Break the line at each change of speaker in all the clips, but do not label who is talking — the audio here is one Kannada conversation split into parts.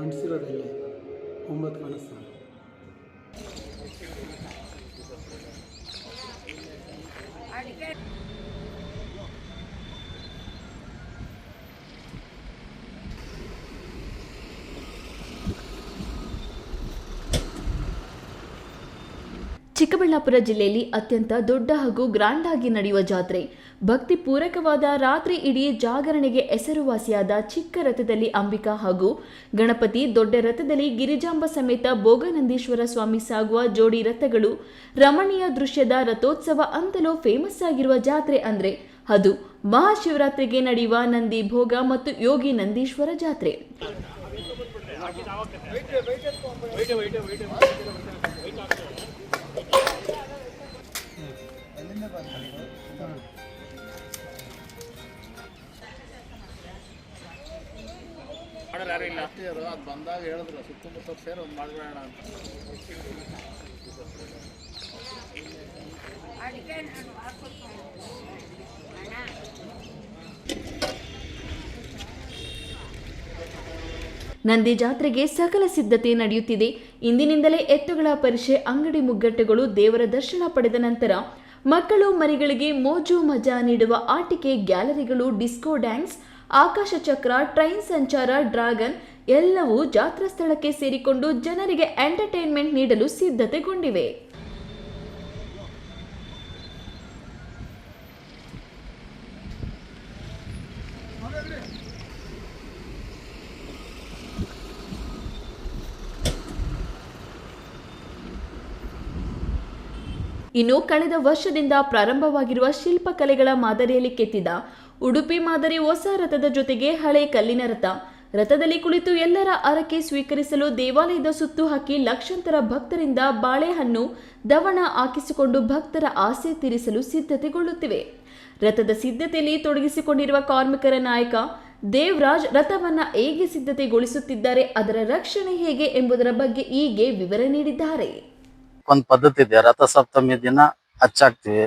ಅಂಟಿಸಿರೋದೆಲ್ಲ ಒಂಬತ್ತು ಕಾಣಿಸ್ತಾವೆ
ಚಿಕ್ಕಬಳ್ಳಾಪುರ ಜಿಲ್ಲೆಯಲ್ಲಿ ಅತ್ಯಂತ ದೊಡ್ಡ ಹಾಗೂ ಗ್ರ್ಯಾಂಡ್ ಆಗಿ ನಡೆಯುವ ಜಾತ್ರೆ. ಭಕ್ತಿ ಪೂರಕವಾದ ರಾತ್ರಿ ಇಡೀ ಜಾಗರಣೆಗೆ ಹೆಸರುವಾಸಿಯಾದ ಚಿಕ್ಕ ರಥದಲ್ಲಿ ಅಂಬಿಕಾ ಹಾಗೂ ಗಣಪತಿ, ದೊಡ್ಡ ರಥದಲ್ಲಿ ಗಿರಿಜಾಂಬ ಸಮೇತ ಭೋಗನಂದೀಶ್ವರ ಸ್ವಾಮಿ ಸಾಗುವ ಜೋಡಿ ರಥಗಳು ರಮಣೀಯ ದೃಶ್ಯದ ರಥೋತ್ಸವ ಅಂತಲೂ ಫೇಮಸ್ ಆಗಿರುವ ಜಾತ್ರೆ ಅಂದ್ರೆ ಅದು ಮಹಾಶಿವರಾತ್ರಿಗೆ ನಡೆಯುವ ನಂದಿ ಭೋಗ ಮತ್ತು ಯೋಗಿ ನಂದೀಶ್ವರ ಜಾತ್ರೆ.
ಅದು ಬಂದಾಗ ಹೇಳಿದ್ರು ಸುತ್ತಮುತ್ತ ಸೇರಿ ಒಂದು ಮಾಡಬೇಡ ಅಂತ.
ನಂದಿ ಜಾತ್ರೆಗೆ ಸಕಲ ಸಿದ್ಧತೆ ನಡೆಯುತ್ತಿದೆ. ಇಂದಿನಿಂದಲೇ ಎತ್ತುಗಳ ಪರಿಷೆ ಅಂಗಡಿ ಮುಗ್ಗಟ್ಟುಗಳು ದೇವರ ದರ್ಶನ ಪಡೆದ ನಂತರ ಮಕ್ಕಳು ಮರಿಗಳಿಗೆ ಮೋಜು ಮಜಾ ನೀಡುವ ಆಟಿಕೆ ಗ್ಯಾಲರಿಗಳು ಡಿಸ್ಕೋ ಡ್ಯಾನ್ಸ್ ಆಕಾಶ ಚಕ್ರ ಟ್ರೈನ್ ಸಂಚಾರ ಡ್ರಾಗನ್ ಎಲ್ಲವೂ ಜಾತ್ರಾ ಸ್ಥಳಕ್ಕೆ ಸೇರಿಕೊಂಡು ಜನರಿಗೆ ಎಂಟರ್ಟೈನ್ಮೆಂಟ್ ನೀಡಲು ಸಿದ್ಧತೆಗೊಂಡಿವೆ. ಇನ್ನು ಕಳೆದ ವರ್ಷದಿಂದ ಪ್ರಾರಂಭವಾಗಿರುವ ಶಿಲ್ಪಕಲೆಗಳ ಮಾದರಿಯಲ್ಲಿ ಕೆತ್ತಿದ ಉಡುಪಿ ಮಾದರಿ ಹೊಸ ರಥದ ಜೊತೆಗೆ ಹಳೆ ಕಲ್ಲಿನ ರಥ. ರಥದಲ್ಲಿ ಕುಳಿತು ಎಲ್ಲರ ಅರಕೆ ಸ್ವೀಕರಿಸಲು ದೇವಾಲಯದ ಸುತ್ತು ಹಾಕಿ ಲಕ್ಷಾಂತರ ಭಕ್ತರಿಂದ ಬಾಳೆಹಣ್ಣು, ದವಣ ಹಾಕಿಸಿಕೊಂಡು ಭಕ್ತರ ಆಸೆ ತೀರಿಸಲು ಸಿದ್ಧತೆಗೊಳ್ಳುತ್ತಿವೆ. ರಥದ ಸಿದ್ಧತೆಯಲ್ಲಿ ತೊಡಗಿಸಿಕೊಂಡಿರುವ ಕಾರ್ಮಿಕರ ನಾಯಕ, ದೇವರಾಜ್ ರಥವನ್ನ ಹೇಗೆ ಸಿದ್ಧತೆಗೊಳಿಸುತ್ತಿದ್ದಾರೆ, ಅದರ ರಕ್ಷಣೆ ಹೇಗೆ ಎಂಬುದರ ಬಗ್ಗೆ ಹೀಗೆ ವಿವರ ನೀಡಿದ್ದಾರೆ.
ಒಂದು ಪದ್ಧತಿ ಇದೆ, ರಥಸಪ್ತಮಿ ದಿನ ಹಚ್ಚಾಕ್ತಿವಿ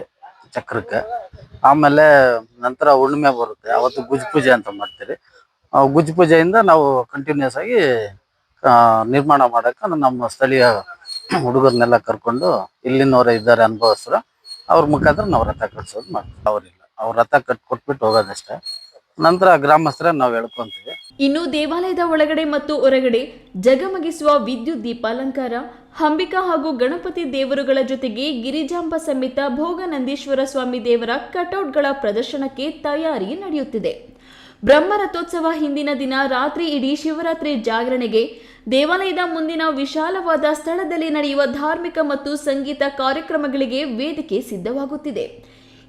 ಚಕ್ರಕ್ಕೆ. ಆಮೇಲೆ ನಂತರ ಹುಣ್ಣಿಮೆ ಬರುತ್ತೆ, ಅವತ್ತು ಗುಜ್ ಪೂಜೆ ಅಂತ ಮಾಡ್ತೀರಿ. ಆ ಗುಜ್ ಪೂಜೆಯಿಂದ ನಾವು ಕಂಟಿನ್ಯೂಸ್ ಆಗಿ ನಿರ್ಮಾಣ ಮಾಡಕ್ಕೆ ನಮ್ಮ ಸ್ಥಳೀಯ ಹುಡುಗರನ್ನೆಲ್ಲ ಕರ್ಕೊಂಡು ಇಲ್ಲಿನವರ ಇದ್ದಾರೆ ಅನುಭವಸ್ರ ಅವ್ರ ಮುಖಾಂತರ ನಾವು ರಥ ಕಟ್ಸೋದು ಮಾಡ್ತೀವಿ. ಅವರಿಲ್ಲ, ಅವ್ರ ರಥ ಕಟ್ ಕೊಟ್ಬಿಟ್ಟು ಹೋಗೋದಷ್ಟೇ. ನಂತರ ಗ್ರಾಮಸ್ಥರ ನಾವು ಹೇಳ್ಕೊಂತೀವಿ
ಇನ್ನು ದೇವಾಲಯದ ಒಳಗಡೆ ಮತ್ತು ಹೊರಗಡೆ ಜಗಮಗಿಸುವ ವಿದ್ಯುತ್ ದೀಪಾಲಂಕಾರ ಅಂಬಿಕಾ ಹಾಗೂ ಗಣಪತಿ ದೇವರುಗಳ ಜೊತೆಗೆ ಗಿರಿಜಾಂಬ ಸಮೇತ ಭೋಗನಂದೀಶ್ವರ ಸ್ವಾಮಿ ದೇವರ ಕಟೌಟ್ಗಳ ಪ್ರದರ್ಶನಕ್ಕೆ ತಯಾರಿ ನಡೆಯುತ್ತಿದೆ. ಬ್ರಹ್ಮರಥೋತ್ಸವ ಹಿಂದಿನ ದಿನ ರಾತ್ರಿ ಇಡೀ ಶಿವರಾತ್ರಿ ಜಾಗರಣೆಗೆ ದೇವಾಲಯದ ಮುಂದಿನ ವಿಶಾಲವಾದ ಸ್ಥಳದಲ್ಲಿ ನಡೆಯುವ ಧಾರ್ಮಿಕ ಮತ್ತು ಸಂಗೀತ ಕಾರ್ಯಕ್ರಮಗಳಿಗೆ ವೇದಿಕೆ ಸಿದ್ಧವಾಗುತ್ತಿದೆ.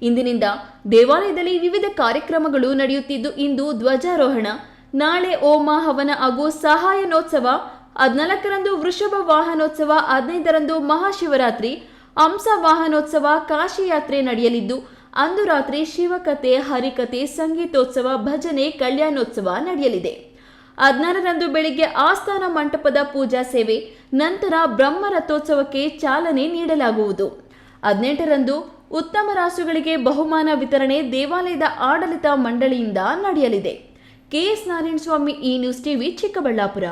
ಇಂದಿನಿಂದ ದೇವಾಲಯದಲ್ಲಿ ವಿವಿಧ ಕಾರ್ಯಕ್ರಮಗಳು ನಡೆಯುತ್ತಿದ್ದು, ಇಂದು ಧ್ವಜಾರೋಹಣ, ನಾಳೆ ಓಮ ಹವನ ಹಾಗೂ ಸಹಾಯನೋತ್ಸವ ಹದಿನಾಲ್ಕರಂದು ವೃಷಭ ವಾಹನೋತ್ಸವ, ಹದಿನೈದರಂದು ಮಹಾಶಿವರಾತ್ರಿ, ಹಂಸ ವಾಹನೋತ್ಸವ ಕಾಶಿಯಾತ್ರೆ ನಡೆಯಲಿದ್ದು, ಅಂದು ರಾತ್ರಿ ಶಿವಕಥೆ ಹರಿಕಥೆ ಸಂಗೀತೋತ್ಸವ, ಭಜನೆ, ಕಲ್ಯಾಣೋತ್ಸವ ನಡೆಯಲಿದೆ. ಹದಿನಾರರಂದು ಬೆಳಿಗ್ಗೆ ಆಸ್ಥಾನ ಮಂಟಪದ ಪೂಜಾ ಸೇವೆ, ನಂತರ ಬ್ರಹ್ಮ ರಥೋತ್ಸವಕ್ಕೆ ಚಾಲನೆ ನೀಡಲಾಗುವುದು. ಹದಿನೆಂಟರಂದು ಉತ್ತಮ ರಾಸುಗಳಿಗೆ ಬಹುಮಾನ ವಿತರಣೆ ದೇವಾಲಯದ ಆಡಳಿತ ಮಂಡಳಿಯಿಂದ ನಡೆಯಲಿದೆ. ಕೆಎಸ್ ನಾರಾಯಣಸ್ವಾಮಿ, ಈ ನ್ಯೂಸ್ ಟಿವಿ ಚಿಕ್ಕಬಳ್ಳಾಪುರ.